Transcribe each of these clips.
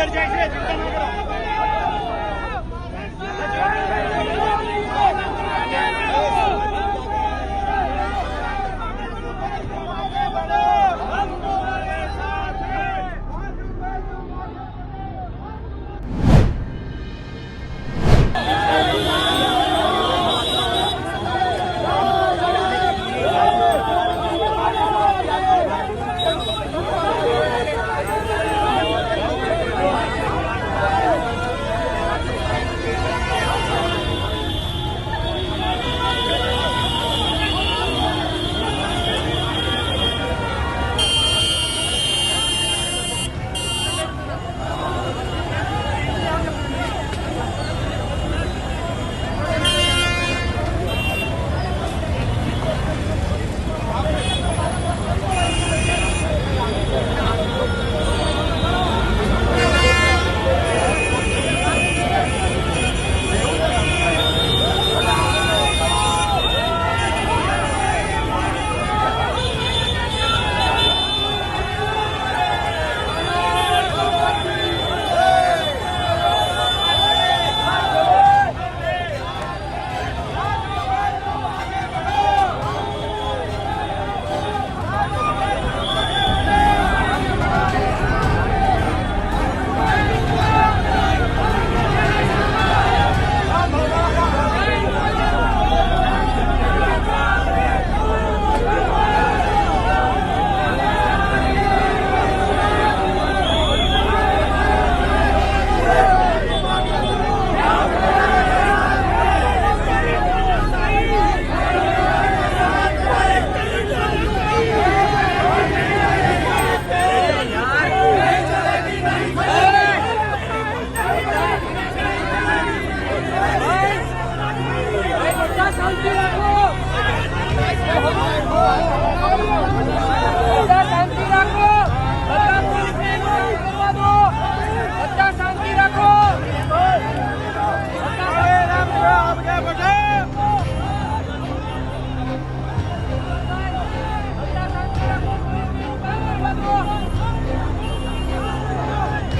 अंदर जाइए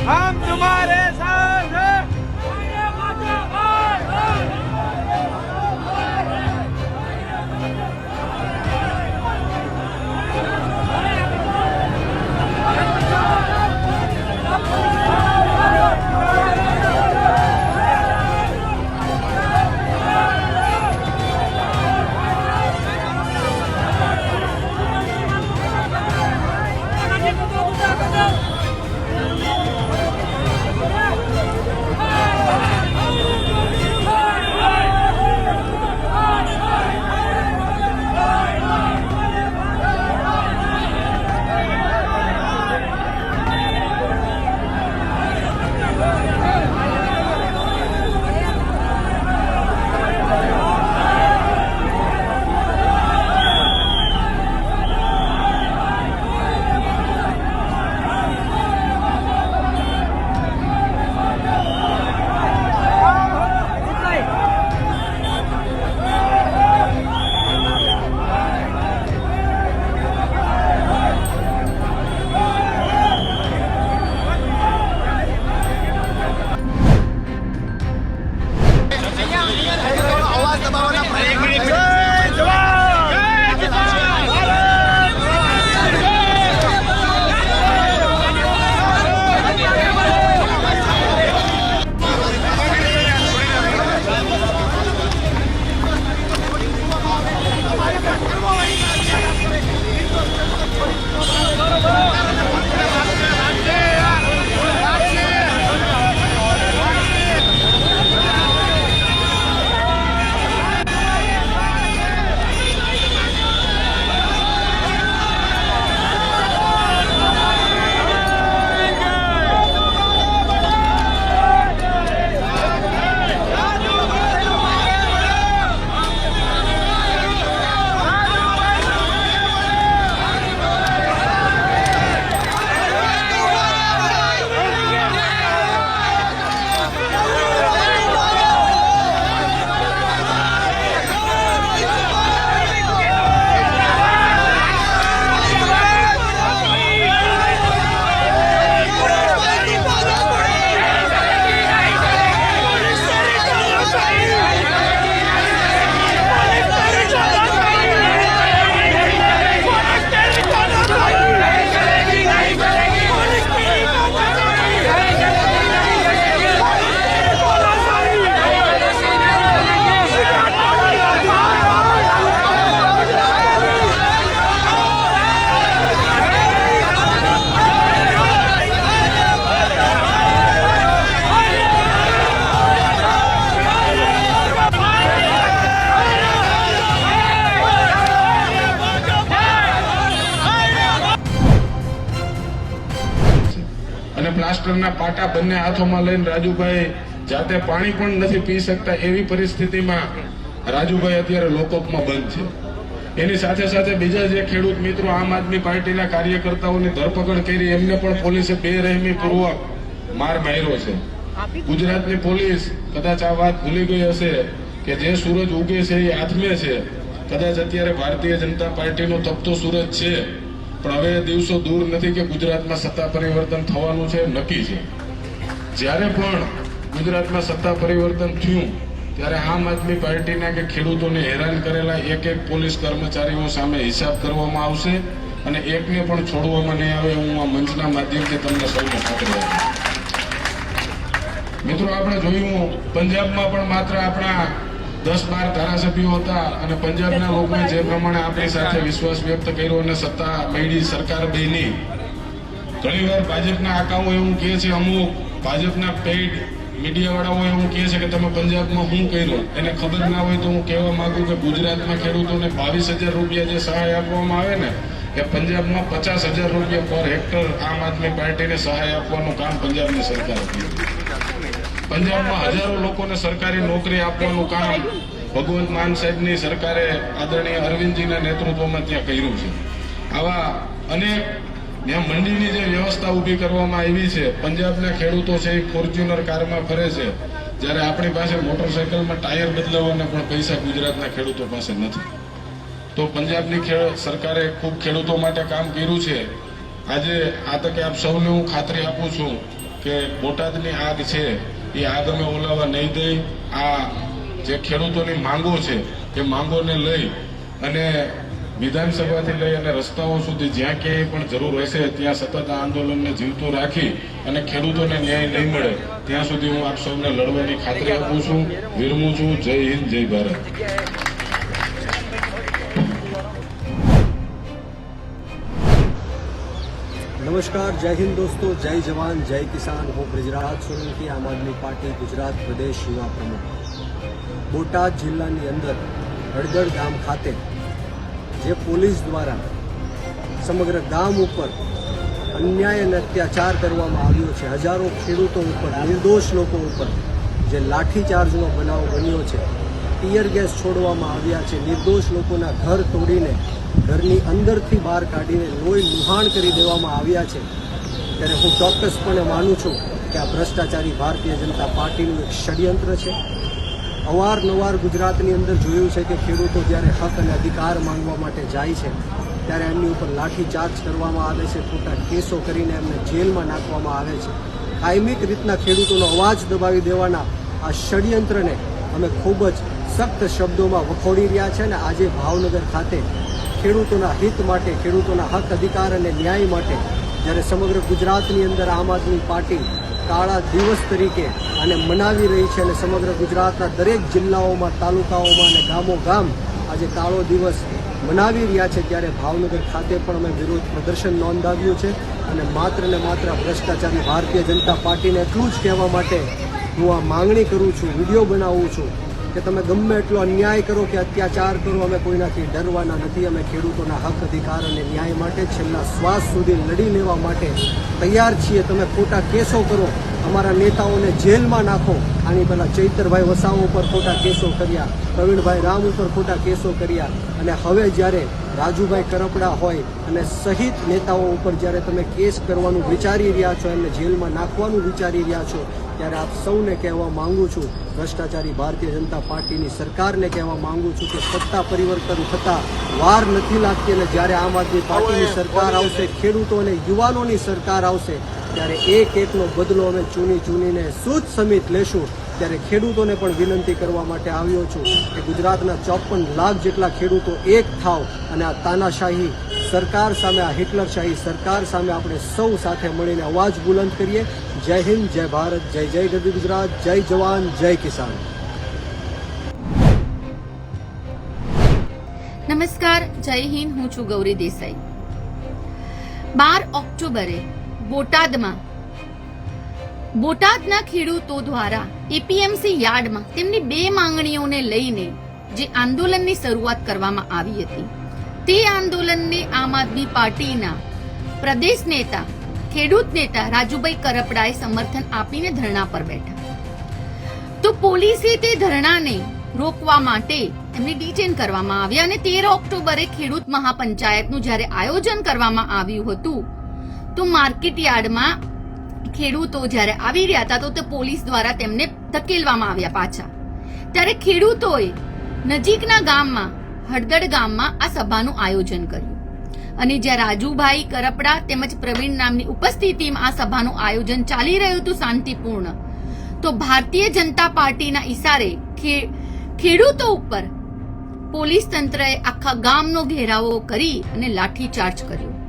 हम तुम्हारे साथ ટ્રેક્ટરના પાટા બંને હાથોમાં લઈને રાજુભાઈ જાતે પાણી પણ નથી પી શકતા એવી પરિસ્થિતિમાં રાજુભાઈ અત્યારે લોકોપમાં બંધ છે. એની સાથે સાથે બીજા જે ખેડૂત મિત્રો આમ આદમી પાર્ટીના કાર્યકર્તાઓની ધરપકડ કરી, એમને પણ પોલીસે બેરહેમી પૂર્વક માર માર્યો છે. ગુજરાતની પોલીસ કદાચ આ વાત ભૂલી ગઈ હશે કે જે સૂરજ ઉગે છે એ આથમે છે. કદાચ અત્યારે ભારતીય જનતા પાર્ટીનો તપતો સૂરજ છે. પણ હવે દિવસો દૂર નથી કે ગુજરાતમાં સત્તા પરિવર્તન થવાનું છે, નક્કી છે. જ્યારે પણ ગુજરાતમાં સત્તા પરિવર્તન થયું, ત્યારે આમ આદમી પાર્ટીના કે ખેડૂતોને હેરાન કરેલા એક એક પોલીસ કર્મચારીઓ સામે હિસાબ કરવામાં આવશે અને એકને પણ છોડવામાં નહીં આવે હું આ મંચના માધ્યમથી તમને સૌને ખાતરી મિત્રો, આપણે જોયું, પંજાબમાં પણ માત્ર આપણા દસ બાર ધારાસભ્યો હતા અને પંજાબના લોકોએ જે પ્રમાણે આપણી સાથે વિશ્વાસ વ્યક્ત કર્યો અને સત્તા મળી સરકાર બની. ઘણીવાર ભાજપના આકાઓ એવું કહે છે અમુક ભાજપના પેઇડ મીડિયાવાળાઓ એવું કહે છે કે તમે પંજાબમાં શું કર્યું? એને ખબર ના હોય તો હું કહેવા માગું કે ગુજરાતમાં ખેડૂતોને બાવીસ હજાર રૂપિયા જે સહાય આપવામાં આવે ને એ પંજાબમાં પચાસ હજાર રૂપિયા પર હેક્ટર આમ આદમી પાર્ટીને સહાય આપવાનું કામ પંજાબની સરકાર કર્યું. પંજાબમાં હજારો લોકોને સરકારી નોકરી આપવાનું કામ ભગવંત માન સાહેબની સરકારે આદરણીય અરવિંદજીના નેતૃત્વમાં ત્યાં કર્યું છે. આવા અનેક ત્યાં મંડીની જે વ્યવસ્થા ઊભી કરવામાં આવી છે, પંજાબના ખેડૂતો છે, એ ફોર્ચ્યુનર કારમાં ફરે છે. જ્યારે આપણી પાસે મોટરસાયકલમાં ટાયર બદલાવવાના પણ પૈસા ગુજરાતના ખેડૂતો પાસે નથી. તો પંજાબની સરકારે ખૂબ ખેડૂતો માટે કામ કર્યું છે. આજે આ તકે આપ સૌને હું ખાતરી આપું છું કે બોટાદની આગ છે. એ આ તમે ઓલાવા નહીં દઈ. આ જે ખેડૂતોની માંગો છે, એ માંગોને લઈ અને વિધાનસભાથી લઈ અને રસ્તાઓ સુધી જ્યાં ક્યાંય પણ જરૂર હશે ત્યાં સતત આંદોલનને જીવતું રાખી અને ખેડૂતોને ન્યાય નહીં મળે, ત્યાં સુધી હું આપ સૌને લડવાની ખાતરી આપું છું. વિરમું છું. જય હિન્દ, જય ભારત. નમસ્કાર, જય હિન્દ દોસ્તો, જય જવાન, જય કિસાન. હું બ્રિજરાજ સોલંકી, આમ આદમી પાર્ટી, ગુજરાત પ્રદેશ યુવા પ્રમુખ. બોટાદ જિલ્લાની અંદર હળદર ગામ ખાતે જે પોલીસ દ્વારા સમગ્ર ગામ ઉપર અન્યાય અને અત્યાચાર કરવામાં આવ્યો છે, હજારો ખેડૂતો ઉપર, નિર્દોષ લોકો ઉપર જે લાઠીચાર્જનો બનાવ બન્યો છે ટીયર ગેસ છોડવામાં આવ્યા છે. નિર્દોષ લોકોના ઘર તોડીને ઘરની અંદરથી બહાર કાઢીને લોહી લુહાણ કરી દેવામાં આવ્યા છે. ત્યારે હું ચોક્કસપણે માનું છું કે આ ભ્રષ્ટાચારી ભારતીય જનતા પાર્ટીનું એક ષડયંત્ર છે. અવારનવાર ગુજરાતની અંદર જોયું છે કે ખેડૂતો જ્યારે હક અને અધિકાર માંગવા માટે જાય છે, ત્યારે એમની ઉપર લાઠીચાર્જ કરવામાં આવે છે, ખોટા કેસો કરીને એમને જેલમાં નાખવામાં આવે છે. કાયમિક રીતના ખેડૂતોનો અવાજ દબાવી દેવાના આ ષડયંત્રને અમે ખૂબ જ સખ્ત શબ્દોમાં વખોડી રહ્યા છે અને આજે ભાવનગર ખાતે ખેડૂતોના હિત માટે, ખેડૂતોના હક, અધિકાર અને ન્યાય માટે જ્યારે સમગ્ર ગુજરાતની અંદર આમ આદમી પાર્ટી કાળા દિવસ તરીકે આને મનાવી રહી છે અને સમગ્ર ગુજરાતના દરેક જિલ્લાઓમાં, તાલુકાઓમાં અને ગામો ગામ આજે કાળો દિવસ મનાવી રહ્યા છે ત્યારે ભાવનગર ખાતે પણ અમે વિરોધ પ્રદર્શન નોંધાવ્યું છે અને માત્ર ને માત્ર ભ્રષ્ટાચારી ભારતીય જનતા પાર્ટીને એટલું જ કહેવા માટે હું આ માંગણી કરું છું, વીડિયો બનાવું છું કે તમે ગમે એટલો અન્યાય કરો કે અત્યાચાર કરો, અમે કોઈનાથી ડરવાના નથી, અમે ખેડૂતોના હક, અધિકાર અને ન્યાય માટે છેલ્લા શ્વાસ સુધી લડી લેવા માટે તૈયાર છીએ. તમે ખોટા કેસો કરો. અમારા નેતાઓને જેલમાં નાખો. આની પહેલાં ચૈતરભાઈ વસાવા ઉપર ખોટા કેસો કર્યા પ્રવીણભાઈ રામ ઉપર ખોટા કેસો કર્યા. અને હવે જ્યારે રાજુભાઈ કરપડા હોય અને સહિત નેતાઓ ઉપર જ્યારે તમે કેસ કરવાનું વિચારી રહ્યા છો એમને જેલમાં નાખવાનું વિચારી રહ્યા છો ત્યારે આપ સૌને કહેવા માંગુ છું ભ્રષ્ટાચારી ભારતીય જનતા પાર્ટીની સરકારને કહેવા માંગુ છું કે સત્તા પરિવર્તન થતાં વાર નથી લાગતી અને જ્યારે આમ આદમી પાર્ટીની સરકાર આવશે ખેડૂતો અને યુવાનોની સરકાર આવશે ત્યારે એક એકનો બદલો અમે ચૂની ચૂનીને સુદ સમિત લેશું. ત્યારે ખેડૂતોને પણ વિનંતી કરવા માટે આવ્યો છું કે ગુજરાતના ચોપન લાખ જેટલા ખેડૂતો એક થાવ અને આ તાનાશાહી સરકાર સામે, આ હિટલરશાહી સરકાર સામે આપણે સૌ સાથે મળીને અવાજ બુલંદ કરીએ. જય હિન્દ, જય ભારત, જય જય ગરવી ગુજરાત, જય જવાન, જય કિસાન. નમસ્કાર, જય હિન્દ, હું છું ગૌરી દેસાઈ. બાર ઓક્ટોબરે બોટાદમાં. બોટાદના ખેડૂતો દ્વારા એપીએમસી યાર્ડમાં તેમની બે માંગણીઓને લઈને જે આંદોલનની શરૂઆત કરવામાં આવી હતી, તે આંદોલનને આમ આદમી પાર્ટીના પ્રદેશ નેતા, ખેડૂત નેતા રાજુભાઈ કરપડાએ સમર્થન આપીને ધરણા પર બેઠા. તો પોલીસે તે ધરણાને રોકવા માટે એમને ડિટેન કરવામાં આવ્યા અને તેર ઓક્ટોબરે ખેડૂત મહાપંચાયતનું જ્યારે આયોજન કરવામાં આવ્યું હતું તો માર્કેટ યાર્ડમાં ખેડૂતો જ્યારે આવી રહ્યા હતા તો તે પોલીસ દ્વારા તેમને ધકેલવામાં આવ્યા પાછા. ત્યારે ખેડૂતોએ નજીકના ગામમાં, હળદડ ગામમાં આ સભાનું આયોજન કર્યું. અને જ્યાં રાજુભાઈ કરપડા તેમજ પ્રવીણ નામની ઉપસ્થિતિમાં આ સભાનું આયોજન ચાલી રહ્યું હતું શાંતિપૂર્ણ, તો ભારતીય જનતા પાર્ટીના ઈશારે ખેડૂતો ઉપર પોલીસ તંત્રએ આખા ગામનો ઘેરાવો કરી અને લાઠીચાર્જ કર્યો.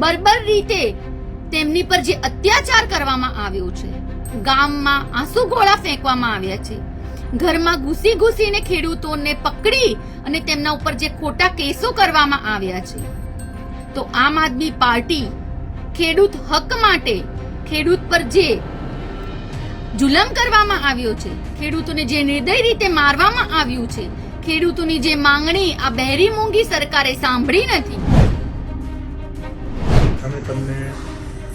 બર્બર રીતે તેમની પર જે અત્યાચાર કરવામાં આવ્યો છે, ગામમાં આંસુ ગોળા ફેંકવામાં આવ્યા છે, ઘરમાં ઘૂસી ઘૂસીને ખેડૂતોને પકડી અને તેમના ઉપર જે ખોટા કેસો કરવામાં આવ્યા છે, તો આમ આદમી પાર્ટી ખેડૂત હક માટે ખેડૂત પર જે જુલમ કરવામાં આવ્યો છે, ખેડૂતોને જે નિર્દય રીતે મારવામાં આવ્યું છે, ખેડૂતોની જે માંગણી આ બહેરી મૂંગી સરકારે સાંભળી નથી અમે તમને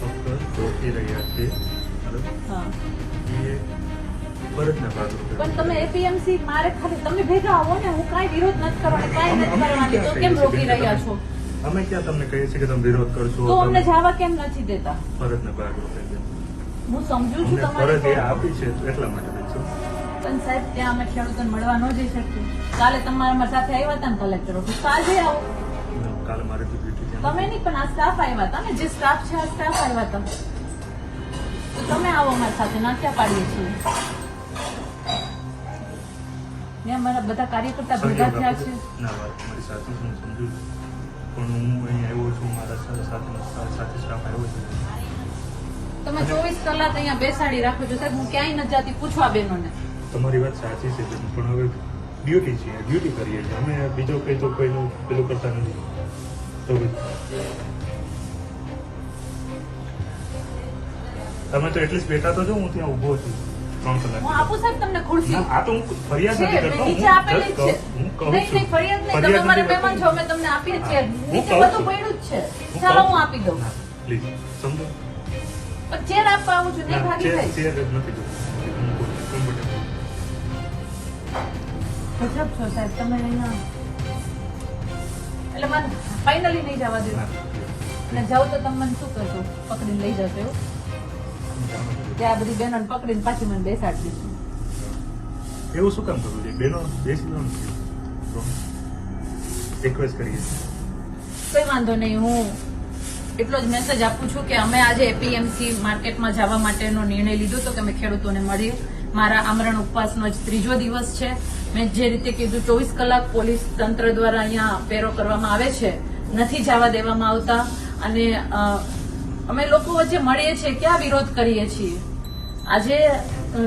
ફક્ત રોકી રહ્યા છીએ બરાબર? એ ફરજના ભાગરૂપે. પણ તમે એપીએમસી મારે ખાલી તમે ભેગા આવો ને હું કાંઈ વિરોધ નથી કરવાની કાંઈ નથી કરવાની. તો કેમ રોકી રહ્યા છો? અમે ક્યાં તમને કહીએ છીએ કે તમે વિરોધ કરશો તો અમને જવા કેમ નથી દેતા? ફરજના છે. હું સમજુ છું અમને ફરજ આપી છે એટલા માટે પણ સાહેબ ત્યાં અમે ખેડૂતોને મળવા ન જઈ શકીએ. કાલે તમારા સાથે આવ્યા હતા ને કલેક્ટર ઓફિસ તો આવો. કાલે મારે તો ડ્યુટી તમે નહીં પણ આ સ્ટાફ આવ્યા હતા ને જે સ્ટાફ છે આ સ્ટાફ આવ્યા હતા. તો તમે આવો અમારી સાથે ના પાડીએ છીએ? ને અમારા બધા કાર્યકર્તા ભેગા થયા છે. ના વાત મારી સાથે હું સમજુ પણ હું અહીં આવ્યો છું મારા સાથે સાથે સાથે સ્ટાફ આવ્યો છે. તમે ચોવીસ કલાક અહીંયા બેસાડી રાખો છો. સાહેબ હું ક્યાંય ન જાતી પૂછવા બેનોને. તમારી વાત સાચી છે પણ હવે ડ્યુટી છે ડ્યુટી કરીએ છીએ અમે બીજો કંઈ તો કોઈનું પેલું કરતા નથી તો તમે તો એટલીસ્ટ બેઠા તો છો હું ત્યાં ઊભો છું ત્રણ કલાક આ તો હું ફરિયાદ નથી કરતો હું. કહું- હું કહું છું ફરિયાદ નથી કરતો. તમને આપીએ જ છીએ. નીચે બધું પડ્યું જ છે. ચાલો હું આપી દઉં. ના, સમજો ચેર આપવા આવું છું, નહીં ભાગી જાય. નથી ગજબ છો સાહેબ, તમે અહીંયા. એટલે મને ફાઇનલી નહીં જવા દો. અને જાઉં તો તમે મને શું કરશો પકડીને લઈ જશો એવું? ત્યાં બધી બહેનો પકડીને પાછી મને બેસાડી દીધું એવું શું કામ કરવું જોઈએ બેનો બેસી લો રિક્વેસ્ટ કરીએ. કોઈ વાંધો નહીં હું એટલો જ મેસેજ આપું છું કે અમે આજે એપીએમસી માર્કેટમાં જવા માટેનો નિર્ણય લીધો તો કે અમે ખેડૂતોને મળીએ. મારા આમરણ ઉપવાસનો જ ત્રીજો દિવસ છે. મેં જે રીતે કીધું, ચોવીસ કલાક પોલીસ તંત્ર દ્વારા અહીંયા પેરો કરવામાં આવે છે. નથી જવા દેવામાં આવતા. અને અમે લોકો વચ્ચે મળીએ છીએ, ક્યાં વિરોધ કરીએ છીએ? આજે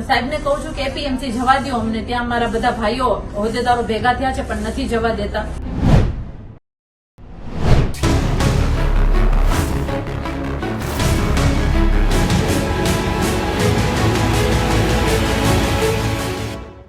સાહેબને કહું છું કે એપીએમસી જવા દો અમને. ત્યાં મારા બધા ભાઈઓ હોદ્દેદારો ભેગા થયા છે, પણ નથી જવા દેતા.